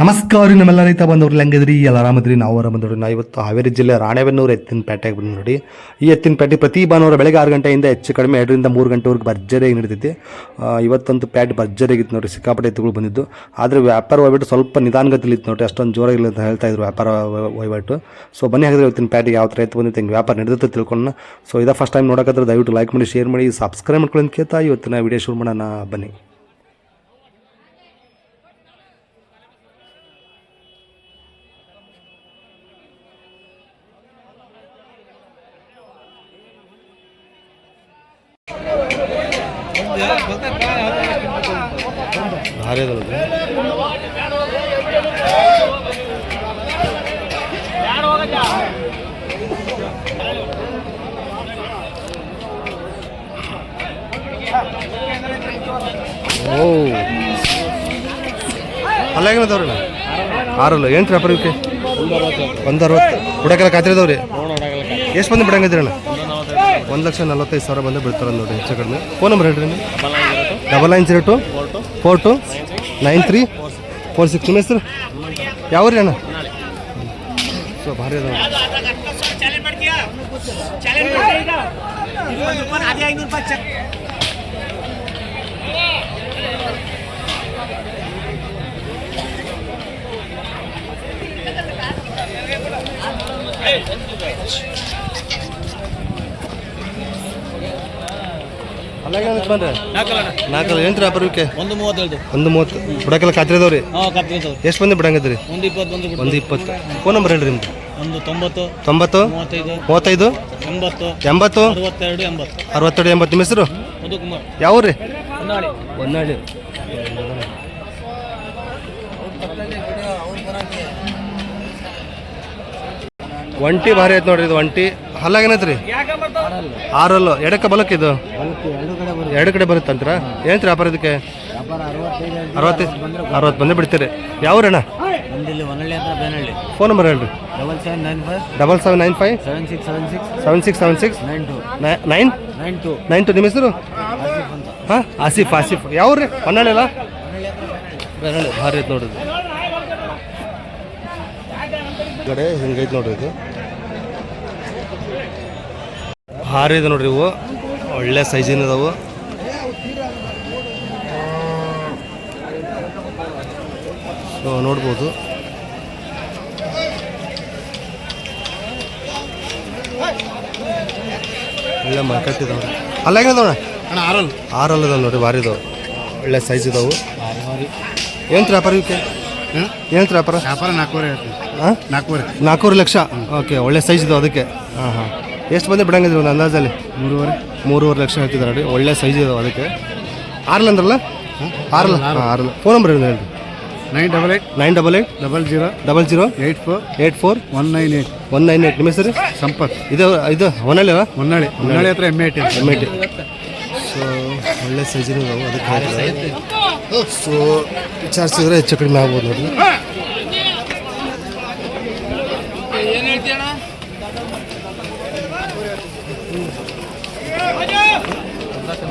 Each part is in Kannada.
ನಮಸ್ಕಾರ ನಮ್ಮೆಲ್ಲ ರೈತ ಬಂದವ್ರು, ಹೆಂಗಿದ್ರಿ? ಎಲ್ಲ ಆರಾಮದ್ರಿ? ನಾವು ಆರಾಮದ್ರಿ ನಾವು ಇವತ್ತು ಹಾವೇರಿ ಜಿಲ್ಲೆ ರಾಣೆಬೆನ್ನೂರು ಎತ್ತಿನ ಪೇಟೆಗೆ ಬಂದು ನೋಡಿ ಈ ಎತ್ತಿನ ಪೇಟೆ ಪ್ರತಿ ಭಾನುವಾರ ಬೆಳಗ್ಗೆ ಆರು ಗಂಟೆಯಿಂದ ಹೆಚ್ಚು ಕಡಿಮೆ ಎರಡರಿಂದ ಮೂರು ಗಂಟೆವರೆಗೆ ಭರ್ಜರಿಯಾಗಿ ನಡೀತೈತಿ. ಇವತ್ತಂತೂ ಪ್ಯಾಟ್ ಭರ್ಜರಿಯಾಗಿತ್ತು ನೋಡಿ ಸಿಕ್ಕಾಪಟ್ಟೆ ಎತ್ತುಗಳು ಬಂದಿದ್ದು. ಆದರೆ ವ್ಯಾಪಾರ ವಹಿವಾಟು ಸ್ವಲ್ಪ ನಿಧಾನಗತಿಲಿ ಇತ್ತು ನೋಡಿ ಅಷ್ಟೊಂದು ಜೋರಾಗಿಲ್ಲ ಅಂತ ಹೇಳ್ತಾ ಇದ್ರು ವ್ಯಾಪಾರ ವಹಿವಾಟು ಸೊ ಬನ್ನಿ ಹಾಕಿದ್ರೆ ಇವತ್ತಿನ ಪ್ಯಾಟಿಗೆ ಯಾವ ಥರ ಎತ್ತು ಬಂದಿತ್ತು, ಹಿಂಗೆ ವ್ಯಾಪಾರ ನಡೆದಿತ್ತು ತಿಳ್ಕೊಂಡು ಸೊ ಇದೇ ಫಸ್ಟ್ ಟೈಮ್ ನೋಡೋಕ್ಕಾದ್ರೆ ದಯವಿಟ್ಟು ಲೈಕ್ ಮಾಡಿ ಶೇರ್ ಮಾಡಿ ಸಬ್ಸ್ಕ್ರೈಬ್ ಮಾಡ್ಕೊಳ್ಳಿ ಅಂತ ಕೇಳ್ತಾ ಇವತ್ತಿನ ವಿಡಿಯೋ ಶುರು ಮಾಡೋಣ. ಬನ್ನಿ. ಅಲ್ಲ ಹೆಂಗದವ್ರಿ ಆರಲ್ಲ, ಏನು ವ್ಯಾಪಾರ ಇವಕ್ಕೆ ಒಂದು ಅರವತ್ತು ಹುಡಕೆಲ್ಲ ಖಾತ್ರಿದವ್ರಿ ಎಷ್ಟು ಬಂದು ಬಿಡಂಗಿದ್ರಣ್ಣ ಒಂದು ಲಕ್ಷ ನಲ್ವತ್ತೈದು ಸಾವಿರ ಬಂದು ಬಿಡ್ತಾರೆ ನೋಡಿ ಹೆಚ್ಚು ಕಡಿಮೆ. ಫೋನ್ ನಂಬರ್ ಹೇಳ್ರಿ ನೀವು. Double nine zero two four two nine three four six ನಿಮ್ಮ ಹೆಸರು? ಯಾವ ರೀ ಅಣ್ಣ ಸೊ, ಭಾರಿ ಅದ ಅಲ್ಲ ನಾಲ್ಕಲ್ಲ ಒಂದು ಮೂವತ್ತು. ಎಷ್ಟು ಮಂದಿ ಬಿಡಂಗಿದ್ರಿ ಒಂದು ಇಪ್ಪತ್ತು ಒಂದು. ಇಪ್ಪತ್ತು. ಫೋನ್ ನಂಬರ್ ಹೇಳ್ರಿ ನಿಮ್ದು. ಒಂದು ತೊಂಬತ್ತು ತೊಂಬತ್ತು ಮೂವತ್ತೈದು ಎಂಬತ್ತು ಎಂಬತ್ತು ಅರವತ್ತೆರಡು ಎಂಬತ್ತು. ಅರವತ್ತೆರಡು ಎಂಬತ್ತು. ನಿಮ್ಮ ಹೆಸರು? ಯಾವ್ರಿ? ಹೊನ್ನಾಳಿ. ಹೊನ್ನಾಳಿ. ಒಂಟಿ ಭಾರಿ ಐತೆ ನೋಡ್ರಿ ಇದು ಒಂಟಿ. ಹಲ್ಲಾಗೇನೈತ್ರಿ ಆರಲ್ಲು. ಎಡಕ್ಕೆ ಬಲಕ್ಕೆ ಇದು? ಎರಡು ಕಡೆ ಬರುತ್ತಂತ್ರ ಏನ್ರಿ ವ್ಯಾಪಾರ ಇದಕ್ಕೆ? ಅರವತ್ತೈದು ಅರವತ್ತು ಬಂದೇ ಬಿಡ್ತೀರಿ. ಯಾವ ಅಣ್ಣ ನಮ್ದಿಲ್ಲಿ ಹೊನ್ನಳ್ಳಿ ಹತ್ರ ಬೇನಹಳ್ಳಿ ಫೋನ್ ನಂಬರ್ ಹೇಳ್ರಿ. Double seven nine five. Double seven nine five. Seven six seven six. Seven six nine two. Nine? Nine two. Nine two ನಿಮ್ಮ ಹೆಸರು? ಆಸಿಫ್ ಹಾಂ ಆಸಿಫ್ ಆಸಿಫ್. ಯಾವ ರೀ ಹೊನ್ನಾಳಿ ಅಲ್ಲ? ಭಾರಿ ಐತೆ. ಈ ಕಡೆ ಹಿಂಗೈತೆ ನೋಡ್ರಿ ಇದು. ಭಾರಿ ಇದೆ ನೋಡ್ರಿ ಇವು. ಒಳ್ಳೆ ಸೈಜಿನ ಇದಾವು. ಸೊ ನೋಡ್ಬೋದು. ಒಳ್ಳೆ ಮಾರ್ಕೆಟ್ ಇದಾವೆ. ಅಲ್ಲ ಹೆಂಗದವಣ ಅಣ್ಣ? ಆರಲ್. ಆರಲ್ಲ ಇದಾವೆ ನೋಡ್ರಿ ಭಾರಿ ಇದಾವೆ. ಒಳ್ಳೆ ಸೈಜ್ ಇದಾವೆ. ಏನು ವ್ಯಾಪಾರ ಇವಕ್ಕೆ ಏನು ವ್ಯಾಪಾರ ವ್ಯಾಪಾರ ನಾಲ್ಕೂವರೆ ಹೇಳ್ತೀನಿ. ನಾಲ್ಕೂವರೆ. ನಾಲ್ಕೂವರೆ ಲಕ್ಷ? ಓಕೆ ಒಳ್ಳೆ ಸೈಜ್ ಇದು ಅದಕ್ಕೆ. ಹಾಂ ಹಾಂ. ಎಷ್ಟು ಬಂದು ಬಿಡಂಗಿದ್ರು ಒಂದು ಅಂದಾಜಲ್ಲಿ? ಮೂರುವರೆ. ಮೂರುವರೆ ಲಕ್ಷ ಹೇಳ್ತಿದ್ದಾರೆ ನೋಡಿ ಒಳ್ಳೆ ಸೈಜ್ ಇದಾವೆ ಅದಕ್ಕೆ. ಆರಲ್ಲ ಅಂದ್ರಲ್ಲ? ಆರಲ್ಲ? ಹಾಂ ಆರಲ್ಲ. ಫೋನ್ ನಂಬರ್ ಏನು ಹೇಳಿ nine double eight. Nine double eight. Double zero. Double zero. Eight four. Eight four. One nine eight one nine eight ನಿಮ್ಮ ಹೆಸರು? ಸಂಪತ್. ಇದು ಇದು ಹೊನ್ನಾಳಿ ಅಲ್ಲ? ಹೊನ್ನಾಳಿ. ಹೊನ್ನಾಳಿ. ಹತ್ರ M eighty M I T so ಒಳ್ಳೆ ಸೈಜ್ ಇದಾವೆ ಅದಕ್ಕೆ ಸೊ ವಿಚಾರಿಸಿದ್ರೆ ಹೆಚ್ಚು ಕಡಿಮೆ ಆಗ್ಬೋದು ನೋಡಿ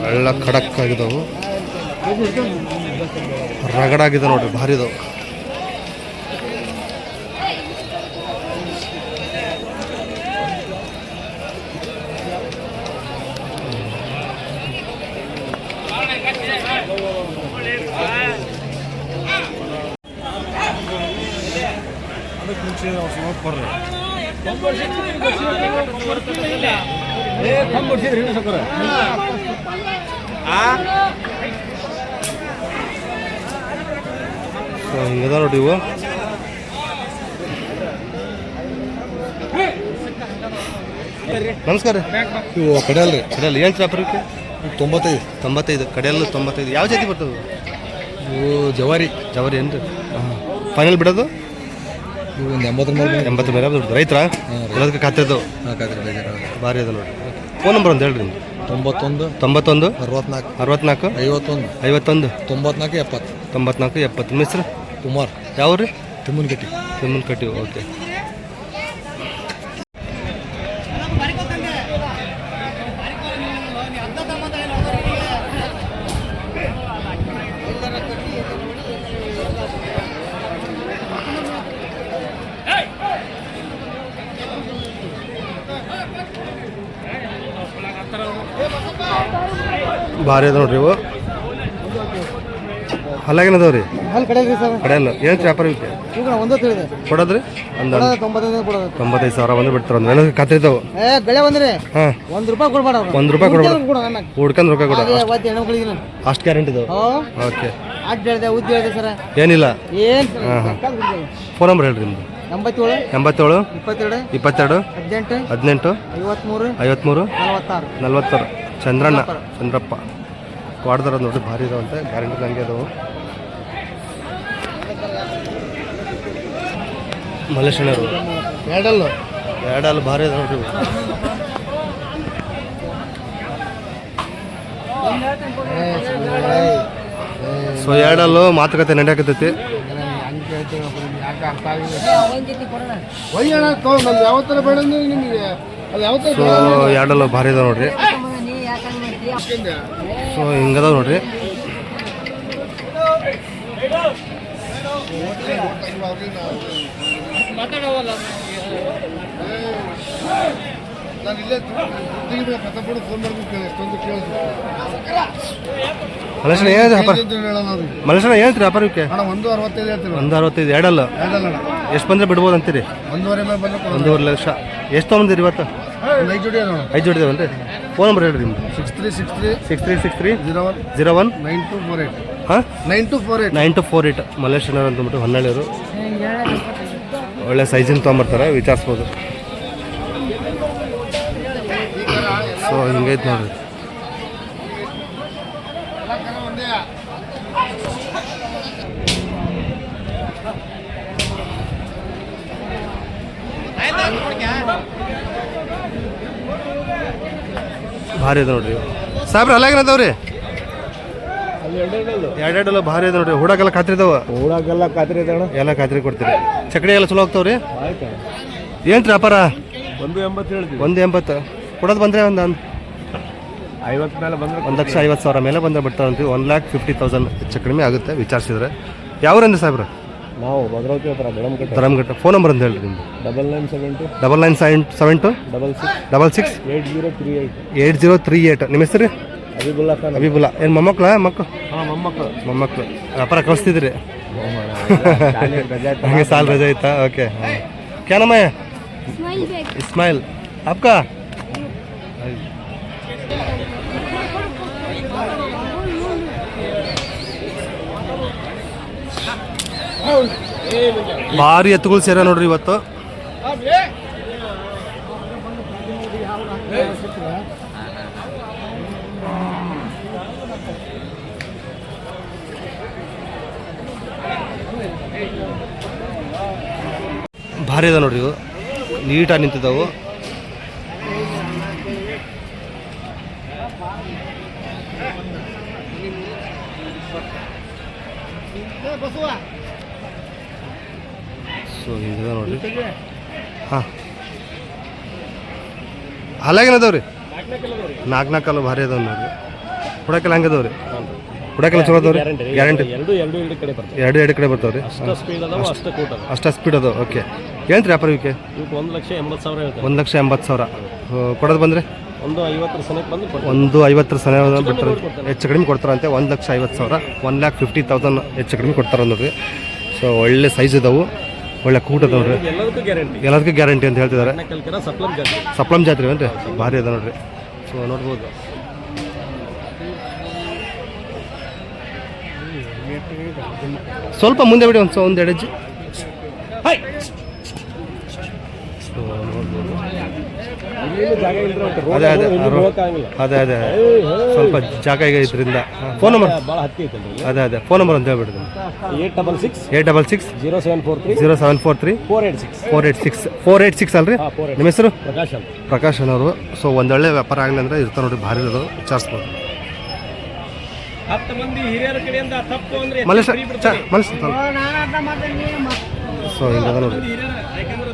ಒಳ್ಳೆ ಖಡಕ್ ಆಗಿದಾವು ರಗಡಾಗಿದೆ ನೋಡ್ರಿ ಭಾರಿ ಇದಾವೆ ಸೊ ಹಿಂಗದ ನೋಡಿ ಇವು. ನಮಸ್ಕಾರ ಇವು ಕಡೆಯಲ್ರಿ ಕಡೆಯಲ್ಲಿ ಏನು ವ್ಯಾಪಾರಕ್ಕೆ ತೊಂಬತ್ತೈದು. ತೊಂಬತ್ತೈದು ಕಡೆಯಲ್ಲ ತೊಂಬತ್ತೈದು. ಯಾವ ಜಾತಿ ಬರ್ತದೆ? ಓ ಜವಾರಿ. ಜವಾರಿ ಏನು ರೀ ಫೈನಲ್ ಬಿಡೋದು? ಇವು ಒಂದು ಎಂಬತ್ತರ ಮೇಲೆ ಎಂಬತ್ತರ ಮೇಲೆ ರೈತರ? ಎಲ್ಲದಕ್ಕೆ ಖಾತೆ ಇದ್ದವು ಭಾರಿ ಅದ ನೋಡಿ ಫೋನ್ ನಂಬರ್ ಒಂದು ಹೇಳ್ರಿ ನಿಮ್ದು ತೊಂಬತ್ತೊಂದು. ತೊಂಬತ್ತೊಂದು? ಅರವತ್ನಾಲ್ಕು. ಅರವತ್ನಾಲ್ಕು? ಐವತ್ತೊಂದು. ಐವತ್ತೊಂದು? ತೊಂಬತ್ನಾಲ್ಕು ಎಪ್ಪತ್ತು. ತೊಂಬತ್ನಾಲ್ಕು ಎಪ್ಪತ್ತು. ನಿಮ್ಮ ಕುಮಾರ್. ಯಾವ ರೀ ತಿಮ್ಮನಕಟ್ಟಿ ತಿಮ್ಮನ ಕಟ್ಟಿ ಓಕೆ. ಭಾರಿ ಅದ ನೋಡ್ರಿ ಇವು. ರೀ ಅಲ್ಲಿ ಕಡೆ ಸರ್. ಕಡೆಯಲ್ಲ ಏನು ವ್ಯಾಪಾರ ಐತೆ ಕೊಡೋದ್ರಿ? ಒಂದು ತೊಂಬತ್ತೈದು ಸಾವಿರ ಬಂದು ಬಿಡ್ತಾರೆ ಒಂದು. ಎಲ್ಲ ಖಾತ್ರಿ ಇದಾವೆ? ಹಾಂ. ಒಂದ್ ರೂಪಾಯಿ ಕೊಡ್ಬೇಡ. ಒಂದು ರೂಪಾಯಿ ಕೊಡ್ಬೇಡ ಕೊಡು ನನ್ನ. ಹುಡ್ಕಂದ್ ರೊಕ್ಕ ಕೊಡ. ಅಷ್ಟು ಗ್ಯಾರಂಟಿ ಇದಾವೆ. ಓಕೆ. ಅಡ್ಡ ಹೇಳ್ದೆ ಉದ್ದ ಹೇಳ್ದೆ ಸರ. ಏನಿಲ್ಲ? ಏನ್ ಫೋನ್ ನಂಬರ್ ಹೇಳ್ರಿ ನಿಮ್ದು. ಎಂಬತ್ತೇಳು ಎಂಬತ್ತೇಳು ಇಪ್ಪತ್ತೆರಡು ಇಪ್ಪತ್ತೆರಡು ಹದಿನೆಂಟು ಹದಿನೆಂಟು ಐವತ್ಮೂರು ಐವತ್ಮೂರು ನಲ್ವತ್ತಾರು. ನಲ್ವತ್ತಾರು. ಚಂದ್ರಣ್ಣ ಚಂದ್ರಪ್ಪ. ವಾಡ್ದಾರ ನೋಡಿ ಭಾರಿ ಇದಾವಂತೆ. ಗ್ಯಾರಂಟಿ ನನಗೆ ಅದಾವು ಮಲೇಶಣ್ಣರು ಎರಡಲ್ಲ. ಎರಡಲ್ಲ ಭಾರಿ ಅದ ನೋಡ್ರಿ. ಸೊ ಎರಡಲ್ಲೂ ಮಾತುಕತೆ ನಡೆಯಕತ್ತೈತಿ. ಸೊ ಎರಡಲ್ಲೂ ಭಾರಿ ಇದಾವೆ ನೋಡ್ರಿ. ಸೊ ಹಿಂಗದ ನೋಡ್ರಿ. ನಾನು ಇಲ್ಲೇ ಫೋನ್ ಮಾಡ್ಬೇಕು ಎಷ್ಟೊಂದು ಕೇಳಿದ್ರು ಮಲ್ಲೇಶಣ್ಣ ಏನು ವ್ಯಾಪಾರ ಹೇಳೋಣ ಅವ್ರಿಗೆ ಹೇಳ್ತೀರಿ ವ್ಯಾಪಾರಕ್ಕೆ ಒಂದು ಅರವತ್ತೈದು ಒಂದು ಅರವತ್ತೈದು ಎರಡಲ್ಲ? ಎರಡಲ್ಲ. ಎಷ್ಟು ಬಂದರೆ ಬಿಡ್ಬೋದು ಅಂತೀರಿ ಒಂದೂವರೆ ಮೇಲೆ ಬಂದ್ರೆ ಕೊಡೋಣ ಒಂದೂವರೆ ಲಕ್ಷ. ಎಷ್ಟು ತೊಗೊಂಡಿರಿ ಇವತ್ತು? ಐದು ಜೋಡಿ ಜೋಡಿದೇವನ್ರಿ ಫೋನ್ ನಂಬರ್ ಹೇಳ್ರಿ ನಿಮ್ದು. Six three six three six three six three zero one zero one nine two four eight ಹಾಂ nine two four eight nine two four eight Malleshwara ಅಂತಂದ್ಬಿಟ್ಟು ಹೊನ್ನಳ್ಳಿಯವರು ಒಳ್ಳೆ ಸೈಜಿನ ತೊಗೊಂಬರ್ತಾರೆ ವಿಚಾರಿಸ್ಬೋದು. ಸೊ ಹಿಂಗೈತೆ ನೋಡ್ರಿ. ಭಾರಿ ಇದೆ ನೋಡ್ರಿ. ಸಾಹೇಬ್ರ ಅಲ್ಲಾಗೇನದವ್ರಿ ಎರಡೆಲ್ಲ ಭಾರಿ ಇದೆ ನೋಡ್ರಿ. ಹುಡಾಕೆಲ್ಲ ಖಾತ್ರಿ ಇದಾವ? ಊರಾಗೆಲ್ಲ ಖಾತ್ರಿ ಇದೆ ಅಣ್ಣ. ಎಲ್ಲ ಖಾತ್ರಿ ಕೊಡ್ತೀರಿ. ಚಕಡಿ ಎಲ್ಲ ಚಲೋ ಹೋಗ್ತಾವ್ರಿ ಆಯ್ತಾ ಏನ್ರಿ ವ್ಯಾಪಾರ? ಒಂದು ಎಂಬತ್ತು ಹೇಳ್ತೀವಿ. ಒಂದು ಎಂಬತ್ತು. ಕೊಡೋದು ಬಂದರೆ ಒಂದು ಐವತ್ತು ಮೇಲೆ ಬಂದ್ರೆ ಒಂದು ಲಕ್ಷ ಐವತ್ತು ಸಾವಿರ ಮೇಲೆ ಬಂದರೆ ಬಿಡ್ತಾರಂತೀವಿ ಒನ್ ಲ್ಯಾಕ್ ಫಿಫ್ಟಿ ತೌಸಂಡ್ ಹೆಚ್ಚು ಕಡಿಮೆ ಆಗುತ್ತೆ ವಿಚಾರಿಸಿದ್ರೆ. ಯಾವ್ರಂದ್ರೆ ಸಾಹೇಬ್ರ? ನಾವು ಭದ್ರಾವತಿ ಹತ್ರ ಬೆಳಮಕಟ್ಟ ಧರಮ್ಘಟ್ಟ ಫೋನ್ ನಂಬರ್ ಅಂತ ಹೇಳಿ ನಿಮ್ಮದು double nine seven two double nine seven seven two double six double six eight zero three eight eight zero three eight ನಿಮ್ಮ ಹೆಸರು? ಅಬಿಬುಲ್ಲ ಖಾನ್. ಅಬಿಬುಲ್ಲಾ. ಏನು ಮೊಮ್ಮಕ್ಳ? ಮಕ್ಕಳು ಹಾಂ ಮೊಮ್ಮಕ್ಕಳು ಮೊಮ್ಮಕ್ಳು. ವ್ಯಾಪಾರ ಕಳಿಸ್ತಿದ್ರಿ ಹಂಗೆ ಸಾಲ್ ರಜೆ ಆಯ್ತಾ ಓಕೆ. ಕ್ಯಾನಮಯ ಇಸ್ಮಾಯಿಲ್ ಅಪ್ಕ ಭಾರಿ ಎತ್ತುಗಳು ಸೇರ ನೋಡ್ರಿ ಇವತ್ತು. ಭಾರಿ ಅದ ನೋಡ್ರಿ ಇವು. ನೀಟಾಗಿ ನಿಂತಿದ್ದಾವು. ಸೊ ಹಿಂಗಿದೆ ನೋಡ್ರಿ. ಹಾಂ. ಹಲ್ಲಾಗೇನದವ್ರಿ ನಾಲ್ಕು ನಾಲ್ಕಲ್ಲ ಭಾರಿ ಅದಾವ ನೋಡ್ರಿ. ಹುಡಕಲ್ಲ ಹಂಗೆ ಅದಾವ್ರಿ? ಹುಡಕಲ್ಲ ಚಲೋ ಅದಾವ್ರಿ? ಗ್ಯಾರಂಟಿ ಎರಡು ಎರಡು ಎರಡು ಕಡೆ ಬರ್ತದೆ. ಎರಡು ಎರಡು ಕಡೆ ಬರ್ತಾವ್ರಿ? ಅಷ್ಟು ಸ್ಪೀಡ್ ಅದಾವ ಅಷ್ಟು ಸ್ಪೀಡ್ ಅದಾವ. ಓಕೆ ಏನ್ರಿ ವ್ಯಾಪಾರ ಇವಕ್ಕೆ ಒಂದು ಲಕ್ಷ ಎಂಬತ್ತು ಸಾವಿರ ಒಂದು ಲಕ್ಷ ಎಂಬತ್ತು ಸಾವಿರ. ಕೊಡೋದು ಬಂದರೆ? ಒಂದು ಐವತ್ತರ ಸನಕ್ಕೆ ಬಂದು ಒಂದು ಐವತ್ತರ ಸನ ಬಿಟ್ಟರೆ ಹೆಚ್ಚು ಕಡಿಮೆ ಕೊಡ್ತಾರಂತೆ. ಒಂದು ಲಕ್ಷ ಐವತ್ತು ಸಾವಿರ. ಒನ್ ಲ್ಯಾಕ್ ಫಿಫ್ಟಿ ತೌಸಂಡ್ ಹೆಚ್ಚು ಕಡಿಮೆ ಕೊಡ್ತಾರೆ ನೋಡ್ರಿ ಸೊ ಒಳ್ಳೆ ಸೈಜ್ ಇದಾವು. ಒಳ್ಳೆ ಕೂಟ ಅದಾವ ನೋಡ್ರಿ ಎಲ್ಲದಕ್ಕೂ ಗ್ಯಾರಂಟಿ. ಎಲ್ಲದಕ್ಕೂ ಗ್ಯಾರಂಟಿ ಅಂತ ಹೇಳ್ತಿದ್ದಾರೆ. ಸಪ್ಲಂ ಸಪ್ಲಮ್ ಜಾಸ್ತಿ ಸಪ್ಲಮ್ ಜಾತ್ರೆ ಏನ್ರಿ? ಭಾರಿ ಅದ ನೋಡ್ರಿ. ಸೊ ನೋಡ್ಬೋದು. ಸ್ವಲ್ಪ ಮುಂದೆ ಬಿಡಿ ಒಂದು ಒಂದು ಎರಡು ಹೆಜ್ಜೆ ಸೊ ನೋಡ್ಬೋದು ಜಾಗ ಇಲ್ಲದ್ರೆ ಅದೇ ಅದೇ ಅದೇ ಅದೇ ಸ್ವಲ್ಪ ಜಾಗ ಈಗ ಇದರಿಂದ. Phone number. ಅದೇ ಅದೇ. ಫೋನ್ ನಂಬರ್ ಅಂತ ಹೇಳ್ಬಿಡ್ರಿ. Eight double six. Eight double six. Zero seven four three. Zero seven four three. Four eight six. Four eight six. Four eight six ಅಲ್ರಿ? ನಿಮ್ಮ ಹೆಸರು? ಪ್ರಕಾಶ್ ಅಂತ. ಪ್ರಕಾಶ್ ಅನ್ನೋರು. ಸೊ ಒಂದೊಳ್ಳೆ ವ್ಯಾಪಾರ ಆಗಲಿ ಅಂದ್ರೆ ಇರ್ತಾರೆ ನೋಡಿ ಭಾರಿ ಇರೋದು. ವಿಚಾರಿಸ್ಬೋದು. ಹತ್ತು ಮಂದಿ ಹಿರಿಯರ ಕಡೆಯಿಂದ ತಪ್ಪು ಅಂದ್ರೆ ಮಲೇಶ ಮಲೇಶ ಸೊ ಹಿಂಗದ ನೋಡಿ.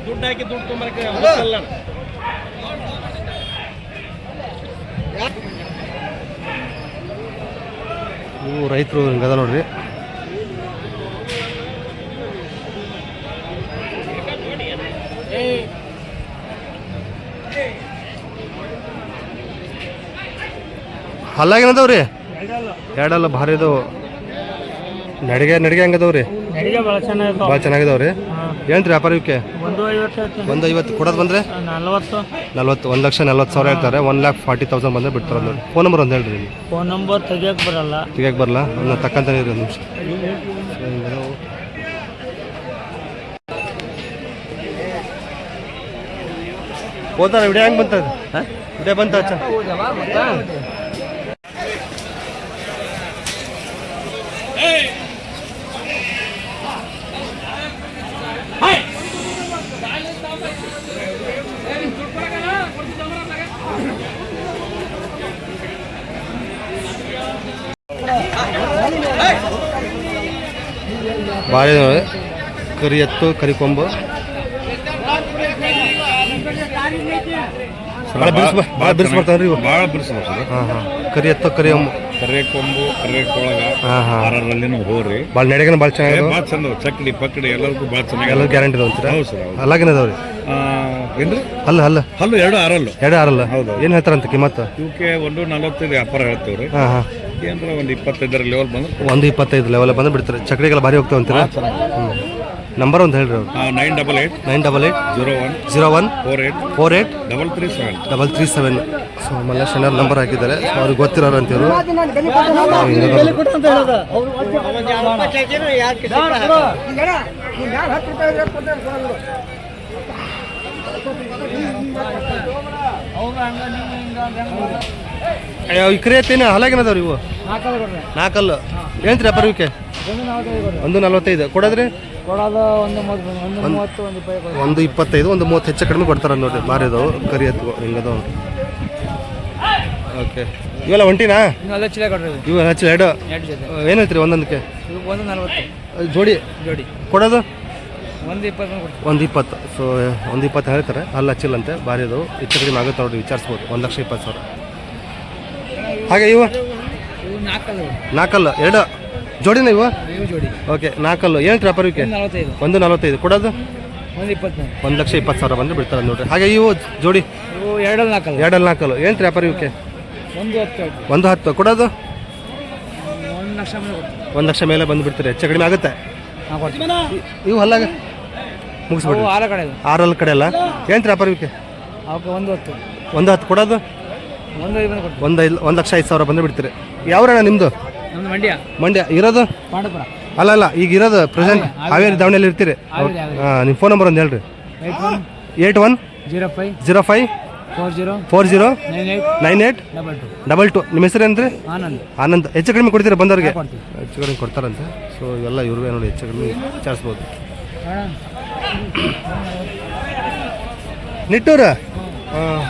ದುಡ್ಡು ಹಾಕಿ ದುಡ್ಡು ಇವು ರೈತರು ಹಿಂಗದ ನೋಡ್ರಿ. ಹಲ್ಲಾಗೇನದವ್ರಿ ಎರಡಲ್ಲ ಭಾರಿ ಇದಾವು ನಡಿಗೆ ನಡಿಗೆ ಹಂಗದವ್ರಿ ಭಾಳ ಚೆನ್ನಾಗಿ ಭಾಳ ರೀ ವ್ಯಾಪಾರ ಇವಕ್ಕೆ ಒಂದು ಐವತ್ತು ಒಂದು ಐವತ್ತು ಕೊಡೋದು ಬಂದ್ರೆ? ನಲ್ವತ್ತು. ನಲ್ವತ್ತು. ಒಂದು ಲಕ್ಷ ನಲ್ವತ್ತು ಸಾವಿರ ಹೇಳ್ತಾರೆ. ಒನ್ ಲ್ಯಾಕ್ ಫಾರ್ಟಿ ತೌಸಂಡ್ ಬಂದರೆ ಬಿಡ್ತಾರೆ ನೋಡಿ. ಫೋನ್ ನಂಬರ್ ಒಂದು ಹೇಳ್ರಿ ಫೋನ್ ನಂಬರ್ ತೆಗಿಯಕ್ಕೆ ಬರಲ್ಲ. ತೆಗಿಯಕ್ಕೆ ಬರಲ್ಲ? ಅದನ್ನ ತಕ್ಕಂತಾನೆ ಇರಿ ಒಂದು ನಿಮಿಷ. ಹೋದಾರ ವಿಡಿಯೋ ಹೆಂಗೆ ಬಂತ ವಿಡಿಯೋ ಬಂತ ನೋಡಿ ಕರಿ ಎತ್ತು ಕರಿ ಕೊಂಬು ಭಾಳ ಬಿರುಸು ಭಾಳ ಬಿರ್ಸ್ ಬರ್ತಾವ್ರಿ ಇವು ಭಾಳ ಬಿರುಸು ಸರ್ ಹಾಂ ಹಾಂ. ಕರಿ ಎತ್ತು ಕರಿ ಕೊಂಬು ಕರೆ ಕೊಂಬು ಕರೆ ಕೊಳಗ ಆರರಲ್ಲಿನೂ ಹೋರಿ ಭಾಳ ನಡೆಗನ ಭಾಳ ಚೆನ್ನಾಗಿ ಭಾಳ ಚಂದ. ಚಕ್ಡಿ ಪಕ್ಕಡಿ ಎಲ್ಲರಿಗೂ ಭಾಳ ಚೆನ್ನಾಗಿ ಎಲ್ಲ ಗ್ಯಾರಂಟಿ ಇದಾವೆ ಅಂತೀರಾ? ಹೌದು ಸರ್ ಅಲ್ಲಾಗಿನ ಅದಾವ್ರಿ ಆ, ಏನ್ರಿ? ಅಲ್ಲ ಅಲ್ಲ ಹಲ್ಲು ಎರಡು ಆರಲ್ಲ. ಎರಡು ಆರಲ್ಲ? ಹೌದು. ಏನು ಹೇಳ್ತಾರಂತ ಕಿಮ್ಮತ್ತು? ಇವಕ್ಕೆ ಒಂದು ನಲವತ್ತೈದು ವ್ಯಾಪಾರ ಹೇಳ್ತೇವ್ರಿ. ಹಾಂ ಹಾಂ. ಏನ್ರ ಒಂದು ಇಪ್ಪತ್ತೈದರ ಲೆವೆಲ್ ಬಂದ್ರೆ ಒಂದು ಇಪ್ಪತ್ತೈದು ಲೆವೆಲ್ ಬಂದು ಬಿಡ್ತಾರೆ. ಚಕ್ರಿಗೆಲ್ಲ ಭಾರಿ ಹೋಗ್ತಾವ ಅಂತೀರಾ? ನಂಬರ್ ಒಂದು ಹೇಳ್ರಿ ಅವ್ರು. Nine double eight nine double eight zero one zero one four eight four eight double three seven double three seven so Mallesh ಅಣ್ಣ ನಂಬರ್ ಹಾಕಿದ್ದಾರೆ. ಸೊ ಅವ್ರಿಗೆ ಗೊತ್ತಿರೋರು ಅಂತೀರು ಇಕ್ರೆ ಎತ್ತೇನೆ? ಹಲಾಗಿನದವ್ರಿ ಇವು. ನಾಲ್ಕಲ್ಲು ಏನ್ರಿ ಅಪ್ಪ ಇವಕ್ಕೆ ಒಂದು ನಲ್ವತ್ತೈದು. ಕೊಡೋದ್ರಿ? ಕೊಡೋದು ಒಂದು ಇಪ್ಪತ್ತೈದು ಒಂದು ಮೂವತ್ತು ಹೆಚ್ಚು ಕಡಿಮೆ ಕೊಡ್ತಾರೆ ನೋಡ್ರಿ. ಬಾರಿ ಅದಾವು ಕರಿ ಎತ್ತು ಹಿಂಗದಾವ ಓಕೆ ಇವೆಲ್ಲ ಒಂಟಿನಾ? ಇವೆಲ್ಲ ಹಚ್ಚಿ ಎರಡು? ಏನೈತ್ರಿ ಜೊತೆ. ಏನು ಹೇಳ್ತೀರಿ ಒಂದೊಂದಕ್ಕೆ? ಜೋಡಿ? ಜೋಡಿ. ಕೊಡೋದು? ಒಂದು ಇಪ್ಪತ್ತು ಒಂದು ಇಪ್ಪತ್ತು. ಸೊ ಒಂದು ಇಪ್ಪತ್ತು ಹೇಳ್ತಾರೆ. ಅಲ್ಲಿ ಹಚ್ಚಿಲ್ಲಂತೆ ಭಾರಿ ಅದು ಹೆಚ್ಚು ಕಡಿಮೆ ಆಗುತ್ತೆ ನೋಡಿ ವಿಚಾರಿಸ್ಬೋದು. ಒಂದು ಲಕ್ಷ ಇಪ್ಪತ್ತು ಸಾವಿರ. ಹಾಗೆ ಇವು? ನಾಲ್ಕಲ್ಲ. ಎರಡು. ಜೋಡಿನ ಇವು? ಓಕೆ ನಾಲ್ಕಲ್ಲು. ಏನು ಟ್ರಾಪರ್ ಇವಕ್ಕೆ ಒಂದು ನಲವತ್ತೈದು. ಕೊಡೋದು? ಒಂದು ಲಕ್ಷ ಇಪ್ಪತ್ತು ಸಾವಿರ ಬಂದರೆ ಬಿಡ್ತಾರೆ ನೋಡ್ರಿ. ಹಾಗೆ ಇವು ಜೋಡಿ? ಎರಡಲ್ಲಿ ನಾಲ್ಕಲ್ಲ. ಎರಡಲ್ಲಿ ನಾಲ್ಕಲ್ಲು. ಏನು ವ್ಯಾಪಾರ ಇವಕ್ಕೆ ಒಂದು ಹತ್ತು ಕೊಡೋದು? ಒಂದು ಲಕ್ಷ ಮೇಲೆ ಬಂದು ಬಿಡ್ತಾರೆ. ಹೆಚ್ಚು ಕಡಿಮೆ ಆಗುತ್ತೆ? ಇವು ಹಲ್ಲಾಗ ಮುಗಿಸ್ಬಿಟ್ಟು ಆರಲ್ಲಿ ಕಡೆ ಅಲ್ಲ. ಏನು ವ್ಯಾಪಾರ ಇವಕ್ಕೆ ಒಂದು ಹತ್ತು. ಒಂದು ಹತ್ತು. ಕೊಡೋದು? ಒಂದು ಐದು ಒಂದು ಲಕ್ಷ ಐದು ಸಾವಿರ ಬಂದು ಬಿಡ್ತೀರಿ. ಯಾವ್ರಣ್ಣ ನಿಮ್ಮದು ನಮ್ದು? ಮಂಡ್ಯ. ಮಂಡ್ಯ. ಇರೋದು? ಅಲ್ಲ ಅಲ್ಲ ಈಗ ಇರೋದು ಪ್ರೆಸೆಂಟ್ ಹಾವೇರಿ. ದಾವಣಿಯಲ್ಲಿ ಇರ್ತೀರಿ. ಹಾಂ ನಿಮ್ಮ ಫೋನ್ ನಂಬರ್ ಒಂದು ಹೇಳ್ರಿ. Eight one zero five zero five four zero four zero nine eight double two. Double two. ನಿಮ್ಮ ಹೆಸರು ಏನ್ರಿ ಆನಂದ್. ಆನಂದ್. ಹೆಚ್ಚು ಕಡಿಮೆ ಕೊಡ್ತೀರಾ ಬಂದವ್ರಿಗೆ? ಹೆಚ್ಚು ಕಡಿಮೆ ಕೊಡ್ತಾರಂತೆ. ಸೊ ಇವೆಲ್ಲ ಇವ್ರಿಗೆ ನೋಡಿ ಹೆಚ್ಚು ಕಡಿಮೆ ವಿಚಾರಿಸ್ಬೋದು. ನಿಟ್ಟೂರ?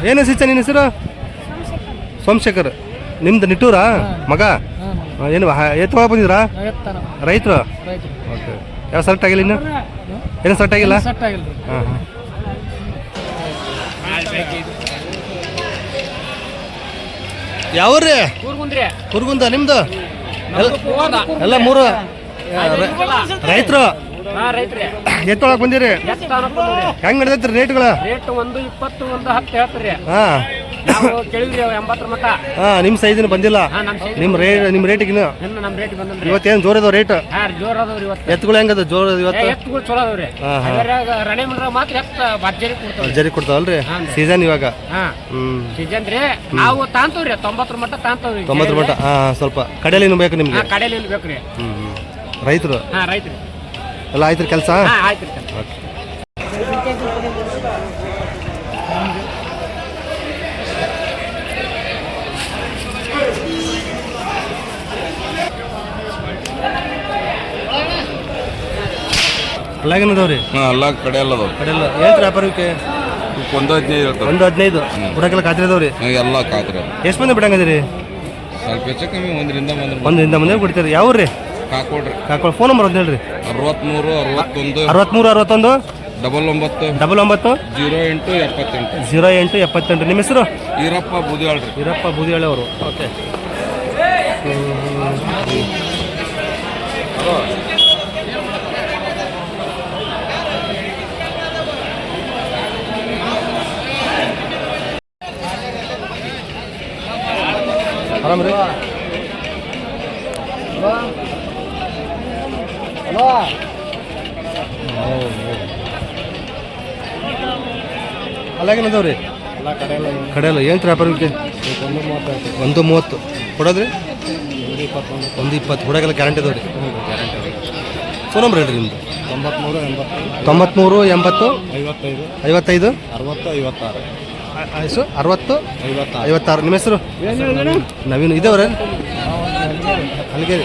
ಏನು ಹೆಸರು ನಿನ್ನ ಹೆಸರು? ಸೋಮಶೇಖರ್ ನಿಮ್ದು ನಿಟ್ಟೂರಾ ಮಗ? ಏನು ಎತ್ತೊಳಗೆ ಬಂದಿದ್ರಾ? ರೈತರು. ರೈತರು? ಓಕೆ. ಯಾವ ಸೆಲೆಕ್ಟ್ ಆಗಿಲ್ಲ ಇನ್ನು? ಏನು? ಸೆಲೆಕ್ಟ್ ಆಗಿಲ್ಲ? ಹಾಂ ಹಾಂ. ಯಾವ್ರಿ ಕೂರ್ಗುಂದ್ರಿ. ಕುರ್ಗುಂದ ನಿಮ್ದು? ಎಲ್ಲ ಮೂರು ರೈತರು? ಹಾ ರೈತ್ರಿ. ಎತ್ತೊಳಗೆ ಬಂದಿರಿ? ಹೆಂಗ್ ನಡೆದೈತ್ರಿ ರೇಟ್ಗಳ? ರೇಟ್ ಒಂದು ಇಪ್ಪತ್ತು ಒಂದು ಹತ್ತು ಹೇಳ್ತೀರಿ. ಹಾಂ. ನಾವು ಕೇಳಿದ್ರಿ ಎಂಬತ್ತರ ಮಟ್ಟ. ಹಾಂ ನಿಮ್ಮ ಸೈಜಿನ ಬಂದಿಲ್ಲ. ಹಾ ನಮ್ಮ ರೇಟ್ ನಿಮ್ಮ ರೇಟಿಗಿನ ಇನ್ನು? ನಮ್ಮ ರೇಟ್ ಬಂದ್ರಿ ಇವತ್ತೇನು ಜೋರ್ ಅದಾವ ರೇಟ್ ಹಾ ಜೋರ್ ಅದಾವ್ರಿ ಇವತ್ತು. ಎತ್ತುಗಳು ಹೆಂಗದ ಜೋರ್ ಏ, ಇವತ್ತು? ಎತ್ತುಗಳು ಚಲೋ ಅದಾವ್ರಿ. ಹಾ, ಹಾ. ಅದ್ರಾಗ ರಣೆ ಮಂಡ್ರ ಮಾತ್ರ ಎತ್ತ ಭರ್ಜರಿ ಕೊಡ್ತಾವ್ರಿ. ಜರಿ ಕೊಡ್ತಾವಲ್ರಿ? ಹಾಂ. ಸೀಸನ್ ಇವಾಗ? ಹಾ. ನಾವು ತಾಂತವ್ರಿ ತೊಂಬತ್ತರ ಮಟ್ಟ ತಾಂತವ್ರಿ. ತೊಂಬತ್ತು ಮಟ್ಟ? ಹಾಂ ಸ್ವಲ್ಪ ಕಡೆಯಲ್ಲಿ ಬೇಕು ಹಾ ನಿಮಗೆ ಕಡೆಯಲ್ಲಿ ಬೇಕ್ರಿ. ರೈತರು? ಹಾ ರೈತ್ರಿ. ಎಲ್ಲ ಆಯ್ತು ಕೆಲಸ? ಹಾ ಓಕೆ. ಅಲ್ಲಾಗೇನದವ್ರಿ ಹಾಂ ಎಲ್ಲ ಕಡೆ ಎಲ್ಲ ಅದಾವ ಕಡೆಲ್ಲ ಏನು ವ್ಯಾಪಾರಕ್ಕೆ? ಒಂದು ಹದಿನೈದು ಒಂದು ಹದಿನೈದು? ಬಿಡಕ್ಕೆಲ್ಲ ಖಾತ್ರಿ ಅದಾವ್ರಿ? ಎಲ್ಲ ಕಾತ್ರಿ ಎಷ್ಟು ಮಂದಿ ಬಿಡಂಗದಿರಿ ಸ್ವಲ್ಪ ಹೆಚ್ಚು ಕಮ್ಮಿ ಒಂದರಿಂದ ಒಂದ್ರ ಒಂದರಿಂದ ಮಂದಿ ಬಿಡ್ತೀರಿ. ಯಾವ್ರಿ ಕಾಕೊಡ್ರಿ ಕಾಕೊಳ್ಳಿ ಫೋನ್ ನಂಬರ್ ಒಂದು ಹೇಳ್ರಿ. ಅರವತ್ತ್ಮೂರು ಅರವತ್ತೊಂದು. ಅರವತ್ತ್ಮೂರು ಅರವತ್ತೊಂದು? ಡಬಲ್ ಒಂಬತ್ತು. ಡಬಲ್ ಒಂಬತ್ತು? ಜೀರೋ ಎಂಟು ಎಪ್ಪತ್ತೆಂಟು. ಜೀರೋ ಎಂಟು ಎಪ್ಪತ್ತೆಂಟು. ನಿಮ್ಮ ಹೆಸರು? ಈರಪ್ಪ ಬುದಿಯಾಳ್ರಿ ವೀರಪ್ಪ ಬೂದಿಹಳ್ಳಿ ಅವರು. ಓಕೆ. ಆರಾಮ್ ರೀ? ಹಲೋ ಅಲ್ಲಾಗೇನದಾವ ರೀ? ಕಡೆಯಲ್ಲ ಏನು ವ್ಯಾಪಾರ ಒಂದು ಮೂವತ್ತು. ಕೊಡೋದ್ರಿ? ಒಂದು ಇಪ್ಪತ್ತು. ಕೊಡೋಕೆಲ್ಲ ಗ್ಯಾರಂಟಿ ಅದಾವ ರೀ? ಫೋನ್ ನಂಬರ್ ಹೇಳ್ರಿ ನಿಮ್ಮದು ತೊಂಬತ್ತ್ಮೂರು ಎಂಬತ್ತು. ತೊಂಬತ್ತ್ಮೂರು ಎಂಬತ್ತು ಐವತ್ತೈದು. ಐವತ್ತೈದು. ಅರವತ್ತು ಐವತ್ತಾರು. ಆಯ್ಸು ಅರವತ್ತು? ಐವತ್ತಾರು. ಐವತ್ತಾರು. ನಿಮ್ಮ ಹೆಸರು? ನವೀನ್. ಇದೇವ್ರೆ? ಅಲ್ಲಿಗೆ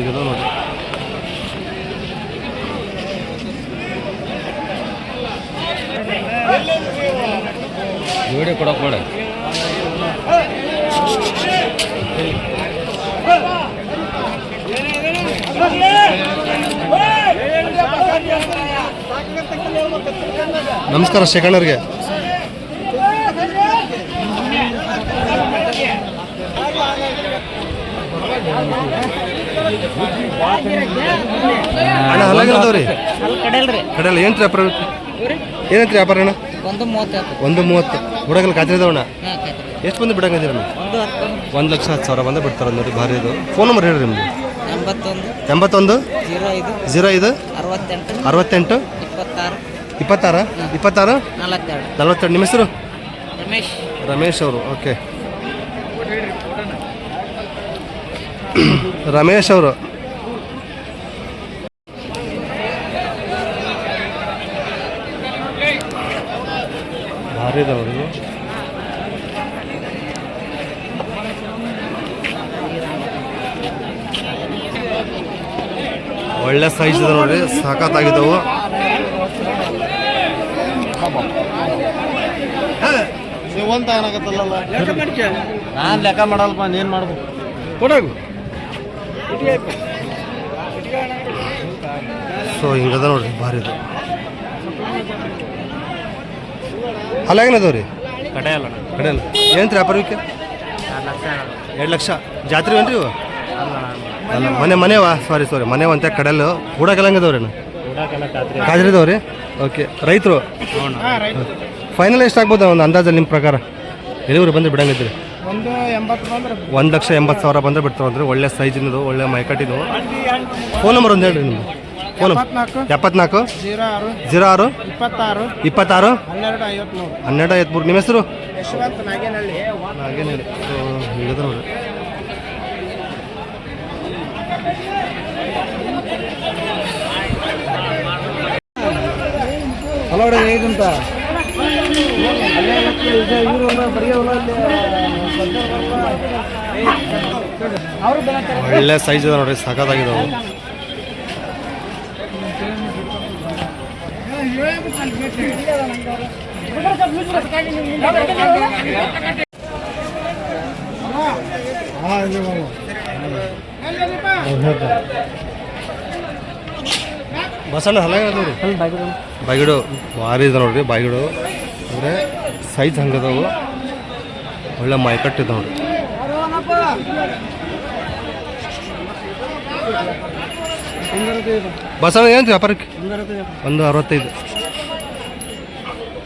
ಈಗ ನೋಡಿ. ವಿಡಿಯೋ ಕೊಡೋಕೆ ಬೇಡ. ನಮಸ್ಕಾರ ಶೇಖಣ್ಣವ್ರಿಗೆ ಅಣ್ಣ ಕಡೆಯಲ್ಲ ಏನು ವ್ಯಾಪಾರ? ಏನಂತ್ರಿ ವ್ಯಾಪಾರ ಅಣ್ಣ? ಒಂದು ಮೂವತ್ತು. ಹುಡಗಲ್ಲಿ ಖಾತ್ರಿ ಆಯ್ತು ಎಷ್ಟು ಬಂದು ಬಿಡಂಗಿದ್ದೀರ ಒಂದು ಲಕ್ಷ ಹತ್ತು ಸಾವಿರ ಬಂದು ಬಿಡ್ತಾರೆ ನೋಡಿ ಭಾರಿ ಇದು. ಫೋನ್ ನಂಬರ್ ಹೇಳ್ರಿ ನಿಮ್ದು. ಎಂಬತ್ತೊಂದು ಎಂಬತ್ತೊಂದು? ಜೀರೋ ಐದು ಜೀರೋ ಐದು? ಅರವತ್ತೆಂಟು. ಅರವತ್ತೆಂಟು? ಇಪ್ಪತ್ತಾರು. ಇಪ್ಪತ್ತಾರ? ಇಪ್ಪತ್ತಾರು? ನಲವತ್ತೆರಡು. ನಲ್ವತ್ತೆರಡು. ನಿಮ್ಮ ಹೆಸರು? ರಮೇಶ್. ರಮೇಶ್ ಅವರು ಓಕೆ. ರಮೇಶ್ ಅವರು. ಭಾರಿ ಇದಾವೆ ಇದು ಒಳ್ಳೆ ಸೈಜ್ ಇದೆ ನೋಡ್ರಿ ಶಿವಂತ ಏನಾಗತ್ತಲ್ಲ ನಾನು ಲೆಕ್ಕ ಮಾಡಲ್ಪ ನೀನು ಮಾಡ್ಬೇಕು ಕೊಡೋದು ಸೊ ಹಿಂಗದ ನೋಡ್ರಿ ಭಾರಿ ಇದು. ಅಲ್ಲ ಏನದವ ರೀ? ಕಡೆಯಲ್ಲ ಕಡೆಯಲ್ಲ ಏನು ವ್ಯಾಪಾರಕ್ಕೆ? ಎರಡು ಲಕ್ಷ ಜಾತ್ರೆ ಏನ್ರಿ ಇವು? ಅಲ್ಲ ಮನೆ ಮನೆವಾ? ಸಾರಿ ಸಾರಿ ಮನೆ ಅಂತ ಕಡೆಯಲ್ಲ ಹೂಡಕಲ್ಲಂಗದವ್ರಿ ಕಾಜ್ರಿ ಕಾಜ್ರಿದವ್ರಿ ಓಕೆ. ರೈತರು. ಫೈನಲ್ ಎಷ್ಟು ಆಗ್ಬೋದು ಒಂದು ಅಂದಾಜಲ್ಲಿ ನಿಮ್ಮ ಪ್ರಕಾರ? ಎಲ್ಲಿವರು ಬಂದು ಬಿಡಂಗಿದ್ರಿ. ಒಂದು ಎಂಬತ್ತು ಬಂದ್ರೆ ಒಂದು ಲಕ್ಷ ಎಂಬತ್ತು ಸಾವಿರ ಬಂದರೆ ಬಿಡ್ತಾವಂದ್ರೆ ಒಳ್ಳೆ ಸೈಜಿನದು ಒಳ್ಳೆ ಮೈಕಟ್ಟಿದು. ಫೋನ್ ನಂಬರ್ ಒಂದು ಹೇಳ್ರಿ ನಿಮ್ಮದು ಫೋನ್ ಎಪ್ಪತ್ನಾಲ್ಕು. ಜೀರೋ ಆರು. ಜೀರೋ ಆರು? ಇಪ್ಪತ್ತಾರು. ಇಪ್ಪತ್ತಾರು? ಹನ್ನೆರಡು ಐವತ್ಮೂರು. ಹನ್ನೆರಡು ಐವತ್ಮೂರು. ನಿಮ್ಮ ಹೆಸರು? ಯಶವಂತ ನಾಗೇನಹಳ್ಳಿ. ನಾಗೇನಹಳ್ಳಿ. ಹೇಳಿದ್ರು ಹಲೋ ಹೇಗಂತ ಒಳ್ಳೆ ಸೈಜ್ ಇದೆ ನೋಡ್ರಿ ಸಖತ್ತಾಗಿದ್ದಾವೆ ಬಸಳೆ ಹಲ ನೋಡ್ರಿ. ಬಾಗಿಡು ಭಾರಿ ಇದೆ ನೋಡ್ರಿ ಬಾಗಿಡು. ಅಂದರೆ ಸೈಜ್ ಹಂಗದವು. ಒಳ್ಳೆ ಮೈಕಟ್ಟಿದೆ ಬಸವ, ಏನು ವ್ಯಾಪಾರಕ್ಕೆ? ಒಂದು ಅರವತ್ತೈದು.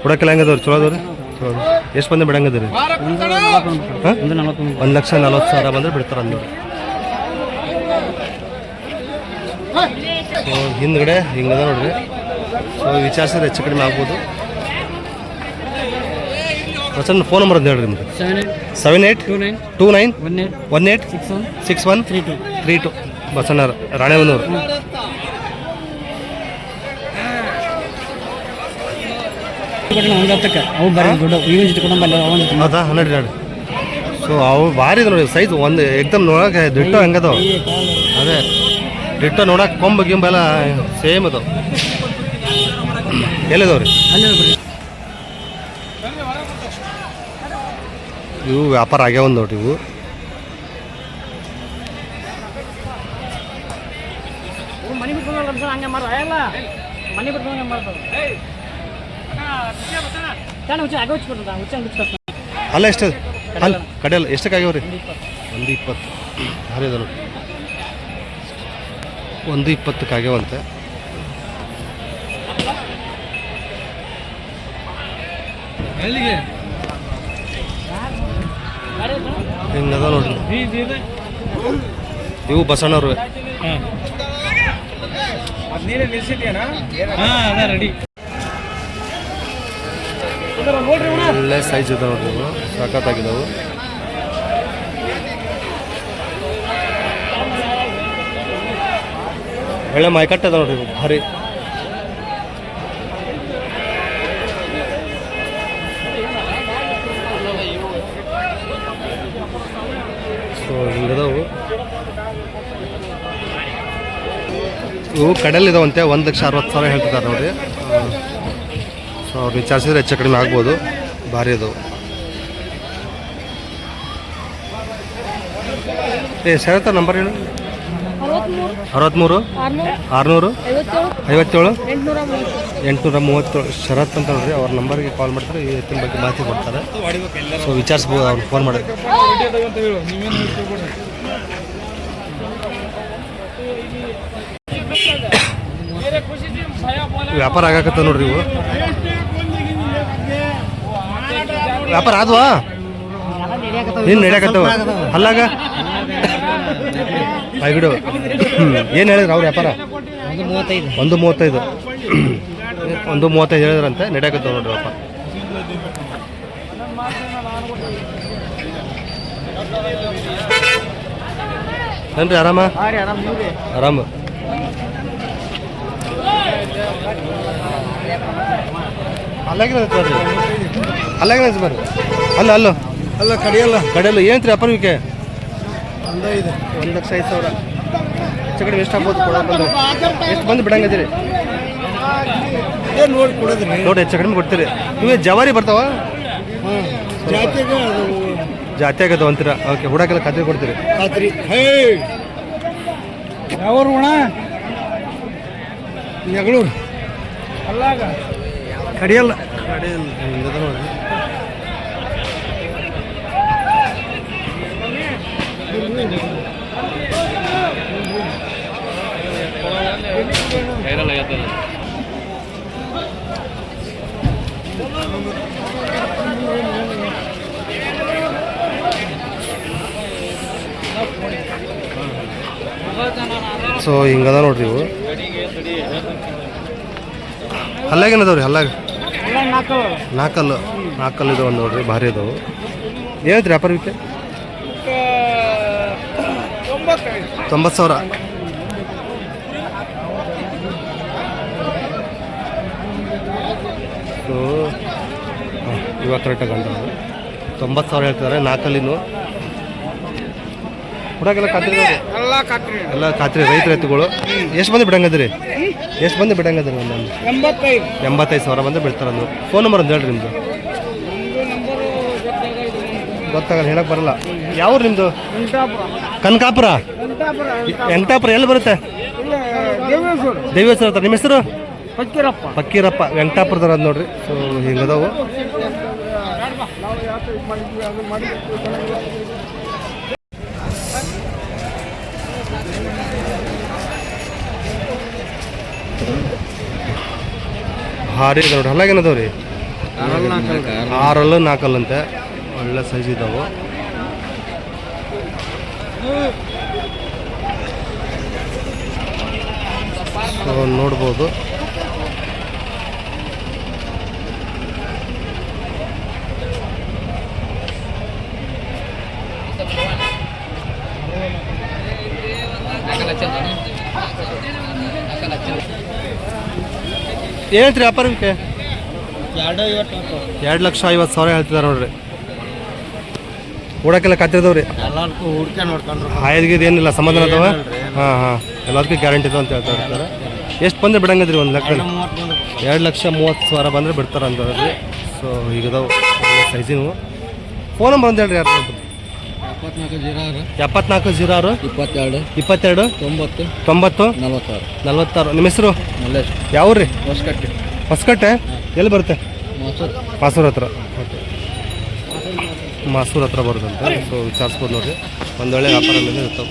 ಕೊಡಕ್ಕೆಲ್ಲ ಹೆಂಗದವ್ರಿ? ಚಲೋ ಅದಾವ್ರಿ? ಚಲೋ ಎಷ್ಟು ಬಂದು ಬಿಡಂಗದ್ರಿ ಒಂದು ಲಕ್ಷ ನಲ್ವತ್ತು ಸಾವಿರ ಬಂದ್ರೆ ಬಿಡ್ತಾರೆ ಅಂದ್ರಿ. ಸೊ ಹಿಂದ್ಗಡೆ ಹಿಂಗದ ನೋಡ್ರಿ. ಸೊ ವಿಚಾರಿಸಿದ್ರೆ ಹೆಚ್ಚು ಕಡಿಮೆ ಆಗ್ಬೋದು. ಬಸಣ್ಣ ಫೋನ್ ನಂಬರ್ ಅಂತ ಹೇಳ್ರಿ ನಿಮ್ದು seven eight seven two nine two nine one eight one eight six one six one three two three two Basanna Ranebennur ಒಂದು ಹತ್ತಕ್ಕೆ. ಅವು ಬರೀ ದೊಡ್ಡ ಜೊತೆ ಹೌದಾ? ಹನ್ನೆರಡು ಎರಡು. ಸೊ ಅವು ಭಾರಿ ಇದೆ ನೋಡಿ ಸೈಜ್ ಒಂದು ಎಕ್ದಮ್ ನೋಡಕ್ಕೆ ದಿಟ್ಟು ಹೆಂಗದ ಅದೇ ದಿಟ್ಟು ನೋಡೋಕೆ ಕೊಂಬ ಗಿಂಬೆಲ್ಲ ಸೇಮ್ ಅದು ಎಲ್ಲಿದವ್ರಿ? ಅಲ್ಲಿ ಇವು ವ್ಯಾಪಾರ ಆಗ್ಯಾವ ಒಂದು ನೋಡ್ರಿ ಇವು. ಮನೆ ಬಿಟ್ಟು ಹಂಗೆ ಮಾಡ ಅಲ್ಲ ಎಷ್ಟು ಅಲ್ಲ ಕಡೆ ಅಲ್ಲ ಕಡೆಯಲ್ಲ ಎಷ್ಟಕ್ಕೆ ಆಗ್ಯಾವ ರೀ? ಒಂದು ಇಪ್ಪತ್ತು. ಅದ ನೋಡಿ ಒಂದು ಇಪ್ಪತ್ತಕ್ಕೆ ಆಗ್ಯಾವಂತೆ. ಹಿಂಗದ ನೋಡ್ರಿ. ಇವು ಬಸಣ್ಣವ್ರು ಒಳ್ಳೆ ಸೈಜ್ ಇದೆ ನೋಡ್ರಿ ಇವು ಸಖತ್ತಾಗಿದ್ದಾವು ಒಳ್ಳೆ ಮೈಕಟ್ಟದ ನೋಡ್ರಿ ಇವು. ಭಾರಿ ಸೊ ಹಿಂಗದವು ಇವು ಕಡಲ್ ಇದಾವಂತೆ ಒಂದು ಲಕ್ಷ ಅರವತ್ತು ಸಾವಿರ ಹೇಳ್ತಿದ್ದಾರೆ ನೋಡಿ. ಸೊ ಅವ್ರು ವಿಚಾರಿಸಿದ್ರೆ ಹೆಚ್ಚು ಕಡಿಮೆ ಆಗ್ಬೋದು. ಭಾರಿ ಅದು ಏ ಸರಿತ ನಂಬರ್ ಏನು ಅರವತ್ತ್ಮೂರು ಆರ್ನೂರು. ಐವತ್ತೇಳು. ಎಂಟುನೂರ ಮೂವತ್ತು ಶರತ್ ಅಂತ ನೋಡ್ರಿ ಅವ್ರ ನಂಬರ್ಗೆ ಕಾಲ್ ಮಾಡ್ತಾರೆ, ಈ ಎತ್ತಿನ ಬಗ್ಗೆ ಮಾಹಿತಿ ಕೊಡ್ತಾರೆ. ಸೊ ವಿಚಾರಿಸ್ಬೋದು ಅವ್ರು ಫೋನ್ ಮಾಡಿ. ವ್ಯಾಪಾರ ಆಗಾಕತ್ತ ನೋಡ್ರಿ ಇವು. ವ್ಯಾಪಾರ ಆದ್ವಾ? ಏನು ನಡೆಯಕತ್ತವ? ಅಲ್ಲಾಗ? ಬಿಡು. ಏನು ಹೇಳಿದ್ರು ಅವ್ರ ವ್ಯಾಪಾರ? ಒಂದು ಮೂವತ್ತೈದು. ಒಂದು ಮೂವತ್ತೈದು ಹೇಳಿದ್ರಂತೆ ನಡೆಯಕತ್ತ ನೋಡ್ರಿ ವ್ಯಾಪಾರ ಏನ್ರಿ ಆರಾಮ? ಆರಾಮ್ ಅಲ್ಲಾಗಿನ ಬರ್ರಿ ಅಲ್ಲಾಗಿನ ಬರ್ರಿ ಅಲ್ಲ ಅಲ್ಲ. ಅಲ್ಲ ಕಡಿಯಲ್ಲ. ಕಡೆಯಲ್ಲ ಏನಂತ್ರಿ ಅಪರ್ವಿಕೆ ಒಂದೇ ಇದೆ ಒಂದು ಲಕ್ಷ ಐದು ಸಾವಿರ. ಹೆಚ್ಚು ಕಡಿಮೆ ಎಷ್ಟು ಆಗ್ಬೋದು ಬಂದು ಎಷ್ಟು ಬಂದು ಬಿಡಂಗದಿರಿ? ನೋಡಿ ಕೊಡೋದ್ರಿ ನೋಡಿ ಹೆಚ್ಚು ಕಡಿಮೆ ಕೊಡ್ತೀರಿ. ನೀವೇ ಜವಾರಿ ಬರ್ತಾವ? ಜಾತಿಗೆ ಅದು ಜಾತಿ ಅಂತೀರ? ಓಕೆ ಹುಡಾಕೆಲ್ಲ ಖಾತ್ರಿ ಕೊಡ್ತೀರಿ. ಖಾತ್ರಿ. ಹೇ! ಯಾವ ಅಣ್ಣ ಜಗಳೂರು ಅಲ್ಲಾಗ? ಕಡಿಯಲ್ಲ. ಕಡಿಯಲ್ಲ. ಹಿಂಗದ ನೋಡ್ರಿ ಸೊ, ಹಿಂಗದ ನೋಡ್ರಿ ಇವು. ಹಲ್ಲಾಗ ನಾಲ್ಕು ನಾಲ್ಕಲ್ಲು ನಾಲ್ಕಲ್ಲು ಇದಾವೆ ನೋಡ್ರಿ, ಭಾರಿ ಇದಾವೆ. ವ್ಯಾಪಾರ ವಿಕೆ? ತೊಂಬತ್ತು ಸಾವಿರ. ಸೊ ಇವಾಗ ಕರೆಕ್ಟಾಗಿ ಅಂತ ತೊಂಬತ್ತು ಸಾವಿರ ಹೇಳ್ತಿದ್ದಾರೆ ನಾಲ್ಕಲ್ಲಿನು ಹುಡಾಗೆಲ್ಲ ಕತ್ತಿದ್ದಾರೆ. ಎಲ್ಲ ಕಾಕ್ರಿ ಎಲ್ಲ ಖಾತ್ರಿ ರೈತ ರೈತಗಳು. ಎಷ್ಟು ಬಂದು ಬಿಡಂಗದ್ರಿ? ಎಷ್ಟು ಬಂದು ಬಿಡಂಗದ್ರಿ ಒಂದೊಂದು ಎಂಬತ್ತೈದು. ಎಂಬತ್ತೈದು ಸಾವಿರ ಬಂದು ಬಿಡ್ತಾರೆ ಅಂದ್ರು ಫೋನ್ ನಂಬರ್ ಒಂದು ಹೇಳ್ರಿ ನಿಮ್ಮದು ಗೊತ್ತಾಗಲ್ಲ ಹೇಳಕ್ ಬರಲ್ಲ. ಯಾವ ನಿಮ್ಮದು ಕನಕಾಪುರ? ವೆಂಕಟಾಪುರ. ಎಲ್ಲಿ ಬರುತ್ತೆ? ದೇವೇಶ್ವರ. ನಿಮ್ಮ ಹೆಸರು? ಫಕ್ಕೀರಪ್ಪ ಫಕ್ಕೀರಪ್ಪ ವೆಂಕಟಾಪುರದವ್ರ ಅದ್ ನೋಡ್ರಿ. ಸೊ ಹಿಂಗದಾವು. ಭಾರಿ ಇದೆ ನೋಡ್ರಿ ಹಲ್ಲಾಗೇನದಾವ ರೀ. ನಾಲ್ಕಲ್ಲ ಅಂತೆ. ಒಳ್ಳೆ ಸೈಜ್ ಇದಾವು. ನೋಡ್ಬೋದು. ಏನೈತ್ರಿ ವ್ಯಾಪಾರಕ್ಕೆ ಎರಡು ಲಕ್ಷ ಐವತ್ತು ಸಾವಿರ ಹೇಳ್ತಿದ್ದಾರೆ ನೋಡ್ರಿ. ಓಡಕ್ಕೆಲ್ಲ ಕತ್ತಿರ್ದವ್ರಿ ಹಾಯದ್ಗಿದ್ ಏನಿಲ್ಲ ಸಮಾಧಾನ ಅದಾವ? ಹಾಂ ಹಾಂ. ಎಲ್ಲದಕ್ಕೂ ಗ್ಯಾರಂಟಿ ಇದಾವ ಅಂತ ಹೇಳ್ತಾರೆ ಇರ್ತಾರೆ. ಎಷ್ಟು ಬಂದ್ರೆ ಬಿಡಂಗದ್ರಿ ಒಂದು ಲೆಕ್ಕದಲ್ಲಿ ಮೂವತ್ತು ಎರಡು ಲಕ್ಷ ಮೂವತ್ತು ಸಾವಿರ ಬಂದರೆ ಬಿಡ್ತಾರೆ ಅಂತ ಹೇಳ್ರಿ. ಸೊ ಈಗ ಸೈಜಿನವು. ಫೋನ್ ನಂಬರ್ ಅಂತ ಹೇಳ್ರಿ ಯಾರು ಎಪ್ಪತ್ನಾಲ್ಕು ಜೀರೋ ಆರು. ಎಪ್ಪತ್ನಾಲ್ಕು ಜೀರೋ ಆರು. ಇಪ್ಪತ್ತೆರಡು. ಇಪ್ಪತ್ತೆರಡು. ತೊಂಬತ್ತು. ತೊಂಬತ್ತು. ನಲವತ್ತಾರು. ನಲ್ವತ್ತಾರು. ನಿಮ್ಮ ಹೆಸರು? ಮಲ್ಲೇಶ್. ಯಾವ ರೀ ಹೊಸಕಟ್ಟಿ? ಹೊಸಕಟ್ಟೆ ಎಲ್ಲಿ ಬರುತ್ತೆ? ಮಾಸೂರು. ಹತ್ರ. ಓಕೆ. ಮಾಸೂರ್ ಹತ್ರ ಬರುತ್ತಂತೆ. ಸೊ ವಿಚಾರಿಸ್ಬೋದು ನೋಡಿರಿ ಒಂದೊಳ್ಳೆ ವ್ಯಾಪಾರ ಮೇಲೆ ಇರ್ತಾವೆ.